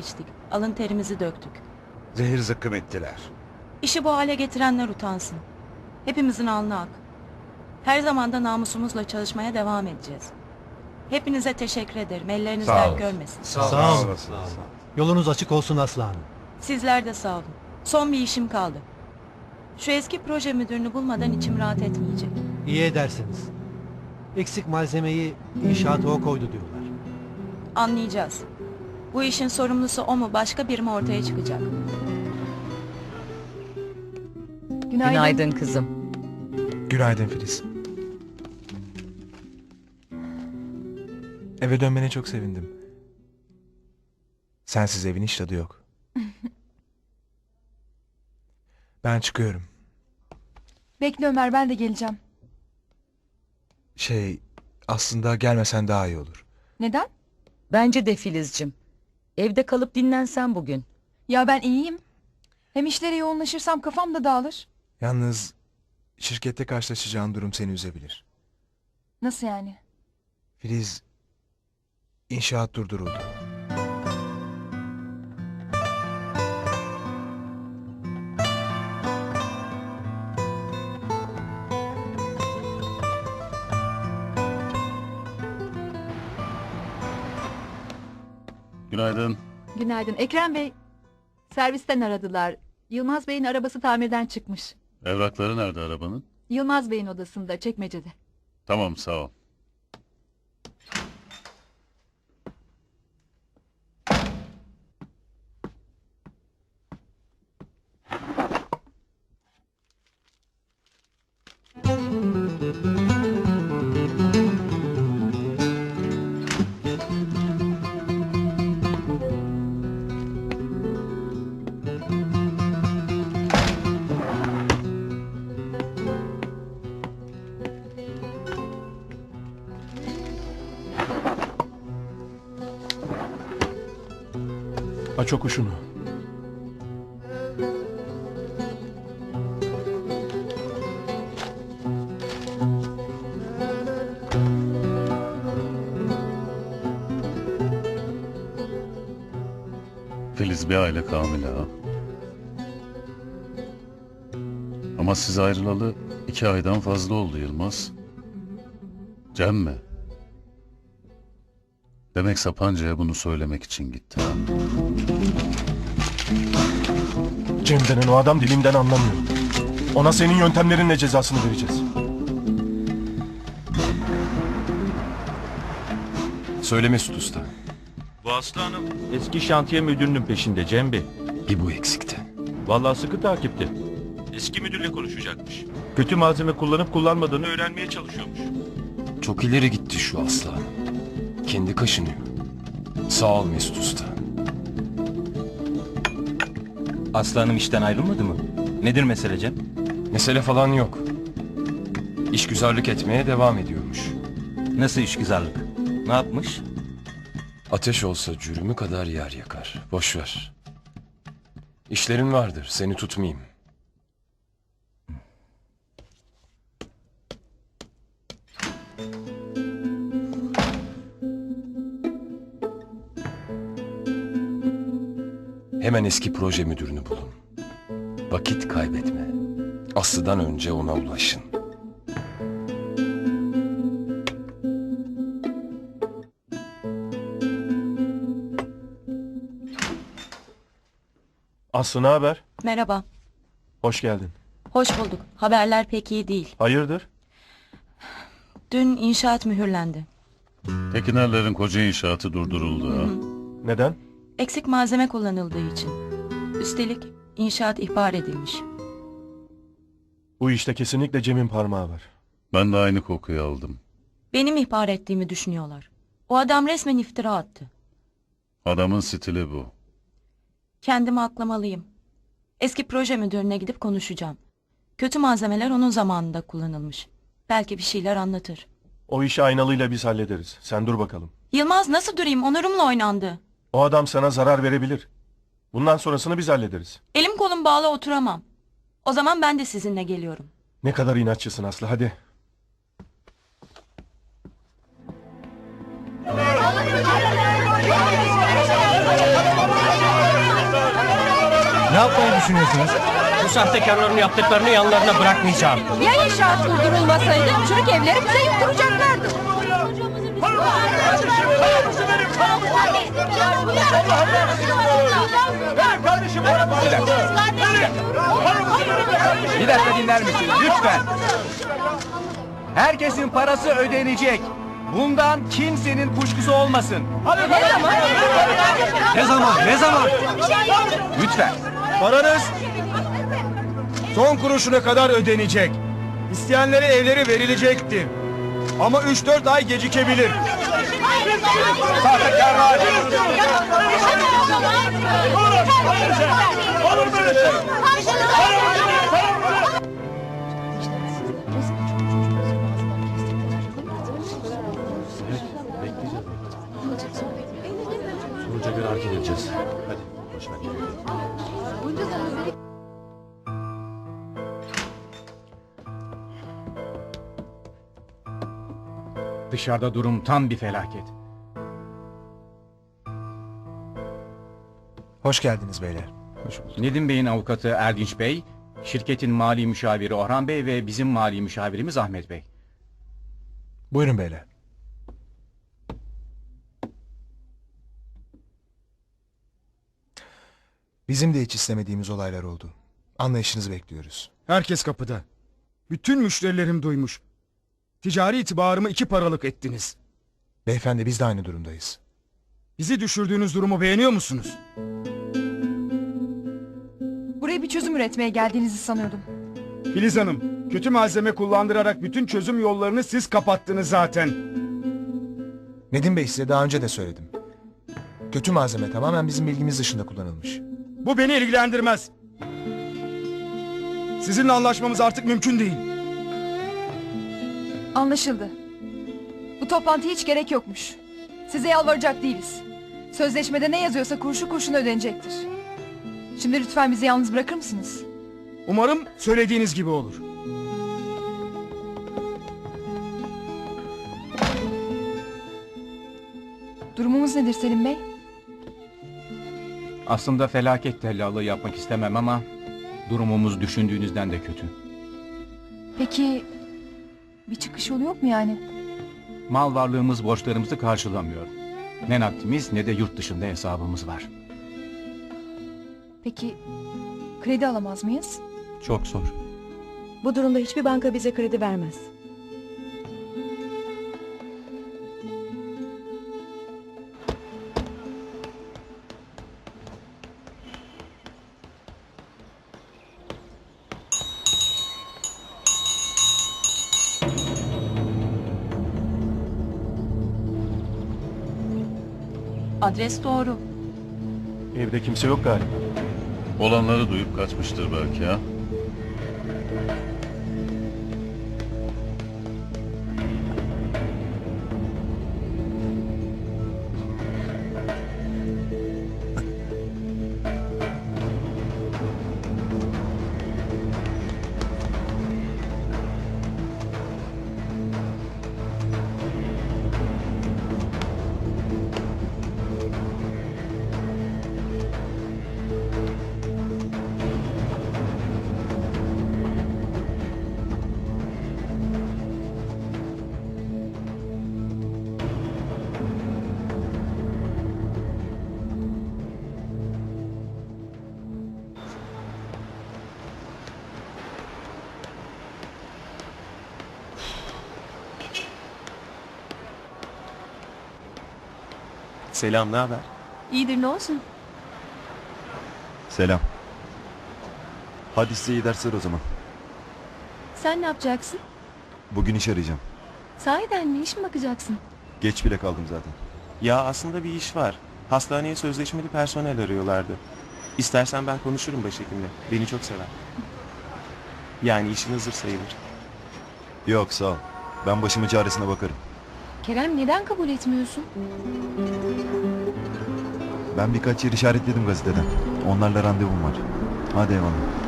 içtik. Alın terimizi döktük. Zehir zıkkım ettiler. İşi bu hale getirenler utansın. Hepimizin alnı ak. Her zaman da namusumuzla çalışmaya devam edeceğiz. Hepinize teşekkür ederim. Elleriniz Sağ dert olun. görmesin. Sağ olun. olasın. Yolunuz açık olsun Aslı Hanım. Sizler de sağ olun. Son bir işim kaldı. Şu eski proje müdürünü bulmadan içim rahat etmeyecek. İyi edersiniz. Eksik malzemeyi inşaata o koydu diyorlar. Anlayacağız. Bu işin sorumlusu o mu başka biri mi ortaya çıkacak? Günaydın. Günaydın kızım. Günaydın Filiz. Eve dönmene çok sevindim. Sensiz evin hiç tadı yok. ben çıkıyorum. Bekle Ömer ben de geleceğim. Şey, aslında gelmesen daha iyi olur. Neden? Bence de Filizcim. Evde kalıp dinlensen bugün. Ya ben iyiyim. Hem işlere yoğunlaşırsam kafam da dağılır. Yalnız şirkette karşılaşacağın durum seni üzebilir. Nasıl yani? Filiz, inşaat durduruldu. Günaydın. Günaydın. Ekrem Bey, servisten aradılar. Yılmaz Bey'in arabası tamirden çıkmış. Evrakları nerede arabanın? Yılmaz Bey'in odasında, çekmecede. Tamam sağ ol. Aç oku şunu. Filiz bir aylık hamile ha. Ama siz ayrılalı iki aydan fazla oldu Yılmaz. Cem mi? Demek Sapanca'ya bunu söylemek için gitti. Cem denen o adam dilimden anlamıyor. Ona senin yöntemlerinle cezasını vereceğiz. Söyle Mesut Usta. Bu Aslı Hanım eski şantiye müdürünün peşinde Cem Bey. Bir bu eksikti. Vallahi sıkı takipte. Eski müdürle konuşacakmış. Kötü malzeme kullanıp kullanmadığını öğrenmeye çalışıyormuş. Çok ileri gitti şu aslan. Kendi kaşınıyor. Sağ ol Mesut Usta. Aslanım işten ayrılmadı mı? Nedir mesele Cem? Mesele falan yok. İşgüzarlık etmeye devam ediyormuş. Nasıl işgüzarlık? Ne yapmış? Ateş olsa cürümü kadar yer yakar. Boş ver. İşlerin vardır. Seni tutmayayım. Hemen eski proje müdürünü bulun. Vakit kaybetme. Aslı'dan önce ona ulaşın. Aslı ne haber? Merhaba. Hoş geldin. Hoş bulduk. Haberler pek iyi değil. Hayırdır? Dün inşaat mühürlendi. Tekinerlerin koca inşaatı durduruldu. ha? Neden? Eksik malzeme kullanıldığı için. Üstelik inşaat ihbar edilmiş. Bu işte kesinlikle Cem'in parmağı var. Ben de aynı kokuyu aldım. Benim ihbar ettiğimi düşünüyorlar. O adam resmen iftira attı. Adamın stili bu. Kendimi aklamalıyım. Eski proje müdürüne gidip konuşacağım. Kötü malzemeler onun zamanında kullanılmış. Belki bir şeyler anlatır. O işi aynalıyla biz hallederiz. Sen dur bakalım. Yılmaz nasıl durayım? Onurumla oynandı. O adam sana zarar verebilir. Bundan sonrasını biz hallederiz. Elim kolum bağlı oturamam. O zaman ben de sizinle geliyorum. Ne kadar inatçısın Aslı hadi. yapmayı düşünüyorsunuz? Bu sahtekarların yaptıklarını yanlarına bırakmayacağım. Ya inşaat durdurulmasaydı çürük evleri bize yıktıracaklardı. Bir dakika dinler misiniz lütfen? Herkesin parası ödenecek. Bundan kimsenin kuşkusu olmasın. Ne zaman? Ne zaman? Lütfen. Paranız son kuruşuna kadar ödenecek. İsteyenlere evleri verilecektir. Ama 3-4 ay gecikebilir. Sahtekarlar. Sonuca Dışarıda durum tam bir felaket. Hoş geldiniz beyler. Nedim Bey'in avukatı Erdinç Bey, şirketin mali müşaviri Orhan Bey ve bizim mali müşavirimiz Ahmet Bey. Buyurun beyler. Bizim de hiç istemediğimiz olaylar oldu. Anlayışınızı bekliyoruz. Herkes kapıda. Bütün müşterilerim duymuş. Ticari itibarımı iki paralık ettiniz. Beyefendi biz de aynı durumdayız. Bizi düşürdüğünüz durumu beğeniyor musunuz? Buraya bir çözüm üretmeye geldiğinizi sanıyordum. Filiz Hanım, kötü malzeme kullandırarak bütün çözüm yollarını siz kapattınız zaten. Nedim Bey size daha önce de söyledim. Kötü malzeme tamamen bizim bilgimiz dışında kullanılmış. Bu beni ilgilendirmez. Sizinle anlaşmamız artık mümkün değil. Anlaşıldı. Bu toplantıya hiç gerek yokmuş. Size yalvaracak değiliz. Sözleşmede ne yazıyorsa kurşu kurşuna ödenecektir. Şimdi lütfen bizi yalnız bırakır mısınız? Umarım söylediğiniz gibi olur. Durumumuz nedir Selim Bey? Aslında felaket tellallığı yapmak istemem ama durumumuz düşündüğünüzden de kötü. Peki bir çıkış yolu yok mu yani? Mal varlığımız borçlarımızı karşılamıyor. Ne nakdimiz ne de yurt dışında hesabımız var. Peki kredi alamaz mıyız? Çok zor. Bu durumda hiçbir banka bize kredi vermez. Adres doğru. Evde kimse yok galiba. Olanları duyup kaçmıştır belki ha. Selam, ne haber? İyidir ne olsun? Selam. Hadi size iyi dersler o zaman. Sen ne yapacaksın? Bugün iş arayacağım. Sahiden mi iş mi bakacaksın? Geç bile kaldım zaten. Ya aslında bir iş var. Hastaneye sözleşmeli personel arıyorlardı. İstersen ben konuşurum başhekimle. Beni çok sever. Yani işin hazır sayılır. Yok sağ ol. Ben başımın çaresine bakarım. Kerem neden kabul etmiyorsun? Ben birkaç yer işaretledim gazeteden. Onlarla randevum var. Hadi eyvallah.